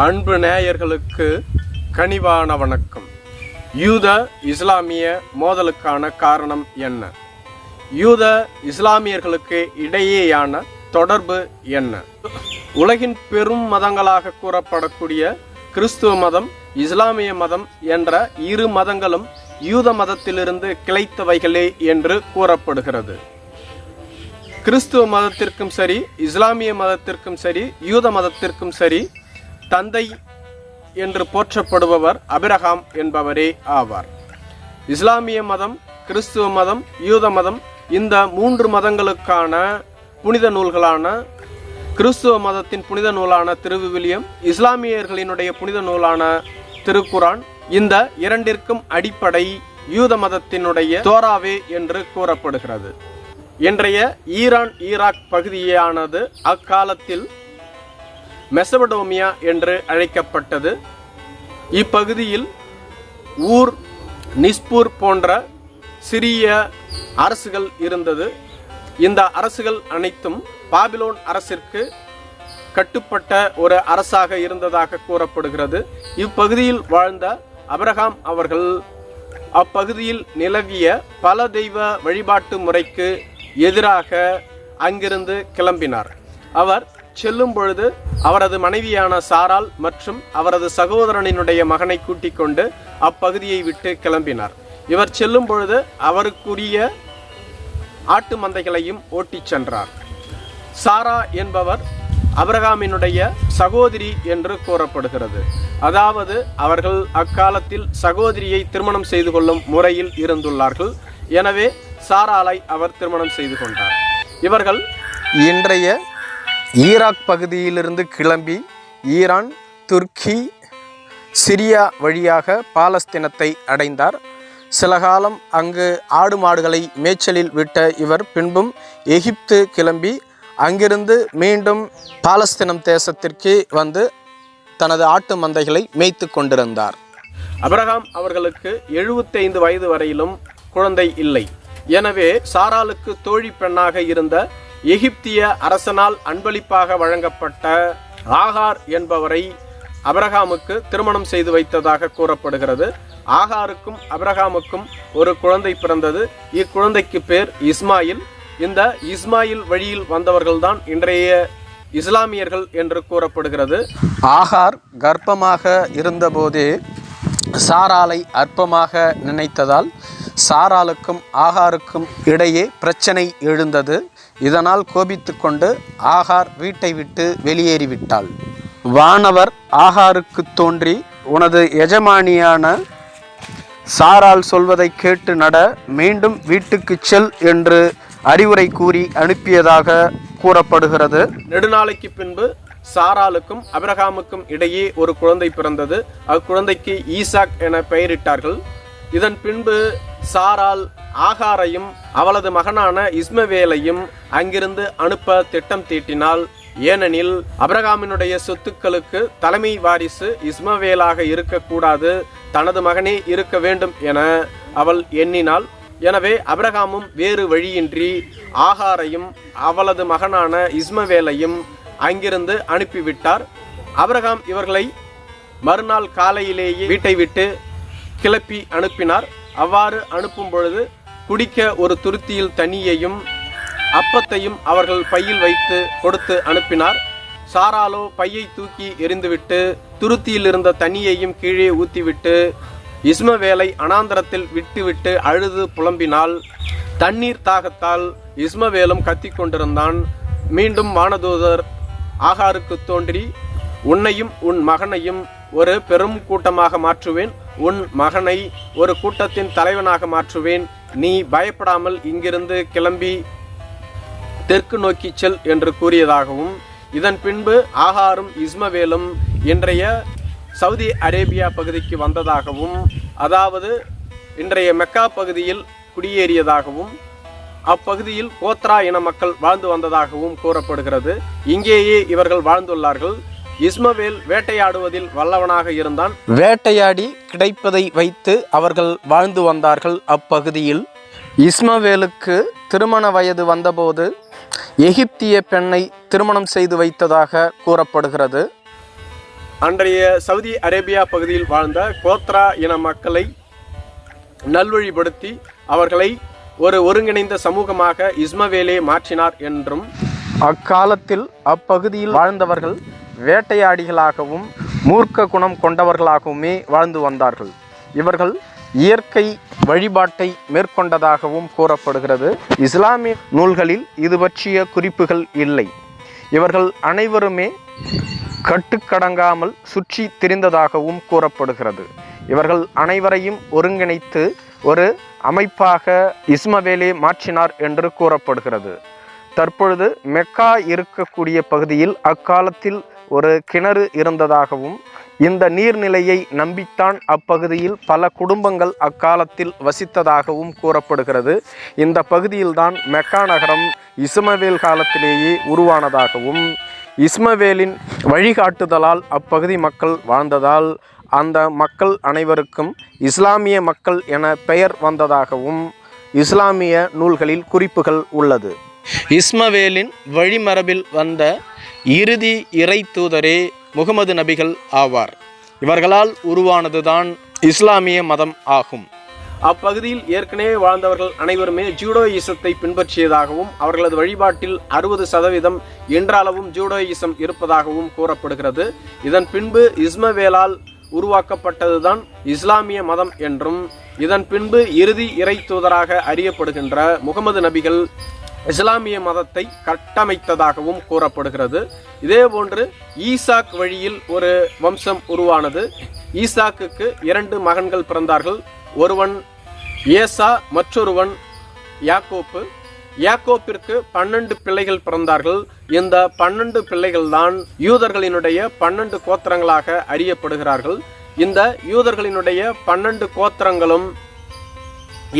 அன்பு நேயர்களுக்கு கனிவான வணக்கம். யூத இஸ்லாமிய மோதலுக்கான காரணம் என்ன? யூத இஸ்லாமியர்களுக்கு இடையேயான தொடர்பு என்ன? உலகின் பெரும் மதங்களாக கூறப்படக்கூடிய கிறிஸ்துவ மதம் இஸ்லாமிய மதம் என்ற இரு மதங்களும் யூத மதத்திலிருந்து கிளைத்தவைகளே என்று கூறப்படுகிறது. கிறிஸ்துவ மதத்திற்கும் சரி இஸ்லாமிய மதத்திற்கும் சரி யூத மதத்திற்கும் சரி தந்தை என்று போற்றப்படுபவர் அபிரகாம் என்பவரே ஆவார். இஸ்லாமிய மதம் கிறிஸ்துவ மதம் யூத மதம் இந்த மூன்று மதங்களுக்கான புனித நூல்களான கிறிஸ்துவ மதத்தின் புனித நூலான திருவிவிலியம் இஸ்லாமியர்களினுடைய புனித நூலான திருக்குரான் இந்த இரண்டிற்கும் அடிப்படை யூத மதத்தினுடைய தோராவே என்று கூறப்படுகிறது. இன்றைய ஈரான் ஈராக் பகுதியானது அக்காலத்தில் மெசபடோமியா என்று அழைக்கப்பட்டது. இப்பகுதியில் ஊர் நிஸ்பூர் போன்ற சிறிய அரசுகள் இருந்தது. இந்த அரசுகள் அனைத்தும் பாபிலோன் அரசிற்கு கட்டுப்பட்ட ஒரு அரசாக இருந்ததாக கூறப்படுகிறது. இப்பகுதியில் வாழ்ந்த அபிரகாம் அவர்கள் அப்பகுதியில் நிலவிய பல தெய்வ வழிபாட்டு முறைக்கு எதிராக அங்கிருந்து கிளம்பினார். அவர் செல்லும் பொழுது அவரது மனைவியான சாரால் மற்றும் அவரது சகோதரனினுடைய மகனை கூட்டிக் கொண்டு அப்பகுதியை விட்டு கிளம்பினார். இவர் செல்லும் பொழுது அவருக்குரிய ஆட்டு மந்தைகளையும் ஓட்டிச் சென்றார். சாரா என்பவர் அபிரகாமினுடைய சகோதரி என்று கூறப்படுகிறது. அதாவது அவர்கள் அக்காலத்தில் சகோதரியை திருமணம் செய்து கொள்ளும் முறையில் இருந்துள்ளார்கள். எனவே சாராலை அவர் திருமணம் செய்து கொண்டார். இவர்கள் இன்றைய ஈராக் பகுதியிலிருந்து கிளம்பி ஈரான் துர்க்கி சிரியா வழியாக பாலஸ்தீனத்தை அடைந்தார். சில காலம் அங்கு ஆடு மாடுகளை மேய்ச்சலில் விட்ட இவர் பின்பும் எகிப்து கிளம்பி அங்கிருந்து மீண்டும் பாலஸ்தீனம் தேசத்திற்கு வந்து தனது ஆட்டு மந்தைகளை மேய்த்து கொண்டிருந்தார். அபிரகாம் அவர்களுக்கு எழுபத்தைந்து வயது வரையிலும் குழந்தை இல்லை. எனவே சாராளுக்கு தோழி பெண்ணாக இருந்த எகிப்திய அரசனால் அன்பளிப்பாக வழங்கப்பட்ட ஆகார் என்பவரை அபரகாமுக்கு திருமணம் செய்து வைத்ததாக கூறப்படுகிறது. ஆகாருக்கும் அபரகாமுக்கும் ஒரு குழந்தை பிறந்தது. இக்குழந்தைக்கு பேர் இஸ்மாயில். இந்த இஸ்மாயில் வழியில் வந்தவர்கள்தான் இன்றைய இஸ்லாமியர்கள் என்று கூறப்படுகிறது. ஆகார் கர்ப்பமாக இருந்தபோதே சாராலை அற்பமாக நினைத்ததால் சாராலுக்கும் ஆகாருக்கும் இடையே பிரச்சனை எழுந்தது. இதனால் கோபித்து கொண்டு ஆகார் வீட்டை விட்டு வெளியேறிவிட்டாள். வானவர் ஆகாருக்கு தோன்றி உனது எஜமானியான சாரால் சொல்வதை கேட்டு நட மீண்டும் வீட்டுக்கு செல் என்று அறிவுரை கூறி அனுப்பியதாக கூறப்படுகிறது. நெடுநாளைக்கு பின்பு சாராலுக்கும் அபிரகாமுக்கும் இடையே ஒரு குழந்தை பிறந்தது. அக்குழந்தைக்கு ஈசாக் என பெயரிட்டார்கள். இதன் பின்பு சாரால் ஆகாரையும் அவளது மகனான இஸ்மவேலையும் அங்கிருந்து அனுப்ப திட்டம் தீட்டினாள். ஏனெனில் அப்ரகாமினுடைய சொத்துக்களுக்கு தலைமை வாரிசு இஸ்மவேலாக இருக்கக்கூடாது தனது மகனே இருக்க வேண்டும் என அவள் எண்ணினாள். எனவே அப்ரகாமும் வேறு வழியின்றி ஆகாரையும் அவளது மகனான இஸ்மவேலையும் அங்கிருந்து அனுப்பிவிட்டார். அப்ரகாம் இவர்களை மறுநாள் காலையிலேயே வீட்டை விட்டு கிளப்பி அனுப்பினார். அவ்வாறு அனுப்பும் பொழுது குடிக்க ஒரு துருத்தியில் தண்ணியையும் அப்பத்தையும் அவர்கள் பையில் வைத்து கொடுத்து அனுப்பினார். சாராலோ பையை தூக்கி எறிந்துவிட்டு துருத்தியில் இருந்த தண்ணியையும் கீழே ஊத்திவிட்டு இஸ்மவேலை அனாந்தரத்தில் விட்டுவிட்டு அழுது புலம்பினால் தண்ணீர் தாகத்தால் இஸ்மவேலும் கத்திக் கொண்டிருந்தான். மீண்டும் வானதூதர் ஆகாருக்கு தோன்றி உன்னையும் உன் மகனையும் ஒரு பெரும் கூட்டமாக மாற்றுவேன். உன் மகனை ஒரு கூட்டத்தின் தலைவனாக மாற்றுவேன். நீ பயப்படாமல் இங்கிருந்து கிளம்பி தெற்கு நோக்கி செல் என்று கூறியதாகவும் இதன் பின்பு ஆகாரும் இஸ்மவேலும் இன்றைய சவுதி அரேபியா பகுதிக்கு வந்ததாகவும் அதாவது இன்றைய மெக்கா பகுதியில் குடியேறியதாகவும் அப்பகுதியில் கோத்ரா இன மக்கள் வாழ்ந்து வந்ததாகவும் கூறப்படுகிறது. இங்கேயே இவர்கள் வாழ்ந்துள்ளார்கள். இஸ்மவேல் வேட்டையாடுவதில் வல்லவனாக இருந்தான். வேட்டையாடி கிடைப்பதை வைத்து அவர்கள் வாழ்ந்து வந்தார்கள் அப்பகுதியில். இஸ்மவேலுக்கு திருமண வயது வந்தபோது எகிப்திய பெண்ணை திருமணம் செய்து வைத்ததாக கூறப்படுகிறது. அன்றைய சவுதி அரேபியா பகுதியில் வாழ்ந்த கோத்ரா இன மக்களை நல்வழிப்படுத்தி அவர்களை ஒரு ஒருங்கிணைந்த சமூகமாக இஸ்மவேலே மாற்றினார் என்றும் அக்காலத்தில் அப்பகுதியில் வாழ்ந்தவர்கள் வேட்டையாடிகளாகவும் மூர்க்க குணம் கொண்டவர்களாகவுமே வாழ்ந்து வந்தார்கள். இவர்கள் இயற்கை வழிபாட்டை மேற்கொண்டதாகவும் கூறப்படுகிறது. இஸ்லாமிய நூல்களில் இது பற்றிய குறிப்புகள் இல்லை. இவர்கள் அனைவருமே கட்டுக்கடங்காமல் சுற்றி திரிந்ததாகவும் கூறப்படுகிறது. இவர்கள் அனைவரையும் ஒருங்கிணைத்து ஒரு அமைப்பாக இஸ்மவேலே மாற்றினார் என்று கூறப்படுகிறது. தற்பொழுது மெக்கா இருக்கக்கூடிய பகுதியில் அக்காலத்தில் ஒரு கிணறு இருந்ததாகவும் இந்த நீர்நிலையை நம்பித்தான் அப்பகுதியில் பல குடும்பங்கள் அக்காலத்தில் வசித்ததாகவும் கூறப்படுகிறது. இந்த பகுதியில்தான் மெக்கா நகரம் இஸ்மவேல் காலத்திலேயே உருவானதாகவும் இஸ்மவேலின் வழிகாட்டுதலால் அப்பகுதி மக்கள் வாழ்ந்ததால் அந்த மக்கள் அனைவருக்கும் இஸ்லாமிய மக்கள் என பெயர் வந்ததாகவும் இஸ்லாமிய நூல்களில் குறிப்புகள் உள்ளது. இஸ்மவேலின் வழிமரபில் வந்த இறுதி இறை தூதரே முகமது நபிகள் ஆவார். இவர்களால் உருவானதுதான் இஸ்லாமிய மதம் ஆகும். அப்பகுதியில் ஏற்கனவே வாழ்ந்தவர்கள் அனைவருமே ஜூடோயிசத்தை பின்பற்றியதாகவும் அவர்களது வழிபாட்டில் அறுபது சதவீதம் என்றாலவும் ஜூடோயிசம் இருப்பதாகவும் கூறப்படுகிறது. இதன் பின்பு இஸ்மவேலால் உருவாக்கப்பட்டதுதான் இஸ்லாமிய மதம் என்றும் இதன் பின்பு இறுதி இறை தூதராக அறியப்படுகின்ற முகமது நபிகள் இஸ்லாமிய மதத்தை கட்டமைத்ததாகவும் கூறப்படுகிறது. இதேபோன்று ஈசாக் வழியில் ஒரு வம்சம் உருவானது. ஈசாக்குக்கு இரண்டு மகன்கள் பிறந்தார்கள். ஒருவன் ஏசா மற்றொருவன் யாக்கோப்பு. யாக்கோப்பிற்கு பன்னெண்டு பிள்ளைகள் பிறந்தார்கள். இந்த பன்னெண்டு பிள்ளைகள் தான் யூதர்களினுடைய பன்னெண்டு கோத்திரங்களாக அறியப்படுகிறார்கள். இந்த யூதர்களினுடைய பன்னெண்டு கோத்திரங்களும்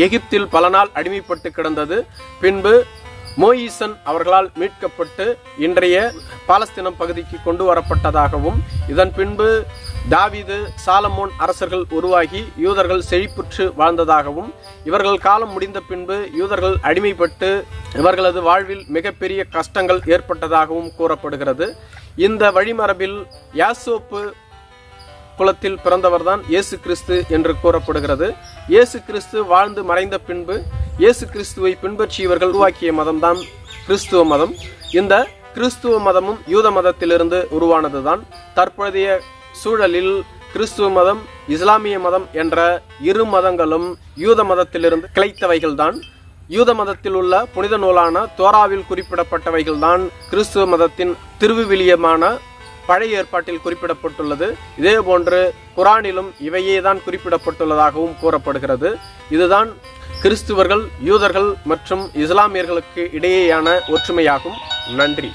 எகிப்தில் பல நாள் அடிமைப்பட்டு கிடந்தது. பின்பு மோயிசன் அவர்களால் மீட்கப்பட்டு இன்றைய பாலஸ்தீனம் பகுதிக்கு கொண்டு வரப்பட்டதாகவும் இதன் பின்பு தாவிது சாலமோன் அரசர்கள் உருவாகி யூதர்கள் செழிப்புற்று வாழ்ந்ததாகவும் இவர்கள் காலம் முடிந்த பின்பு யூதர்கள் அடிமைப்பட்டு இவர்களது வாழ்வில் மிகப்பெரிய கஷ்டங்கள் ஏற்பட்டதாகவும் கூறப்படுகிறது. இந்த வழிமரபில் யாசோப்பு குலத்தில் பிறந்தவர்தான் இயேசு கிறிஸ்து என்று கூறப்படுகிறது. இயேசு கிறிஸ்து வாழ்ந்து மறைந்த பின்பு இயேசு கிறிஸ்துவை பின்பற்றியவர்கள் உருவாக்கிய மதம்தான் கிறிஸ்துவ மதம். இந்த கிறிஸ்துவ மதமும் யூத மதத்திலிருந்து உருவானதுதான். தற்போதைய சூழலில் கிறிஸ்துவ மதம் இஸ்லாமிய மதம் என்ற இரு மதங்களும் யூத மதத்திலிருந்து கிளைத்தவைகள்தான். யூத மதத்தில் உள்ள புனித நூலான தோராவில் குறிப்பிடப்பட்டவைகள்தான் கிறிஸ்துவ மதத்தின் திருவிவிலியமான பழைய ஏற்பாட்டில் குறிப்பிடப்பட்டுள்ளது. இதே போன்று குரானிலும் இவையே தான் குறிப்பிடப்பட்டுள்ளதாகவும் கூறப்படுகிறது. இதுதான் கிறிஸ்துவர்கள் யூதர்கள் மற்றும் இஸ்லாமியர்களுக்கு இடையேயான ஒற்றுமையாகும். நன்றி.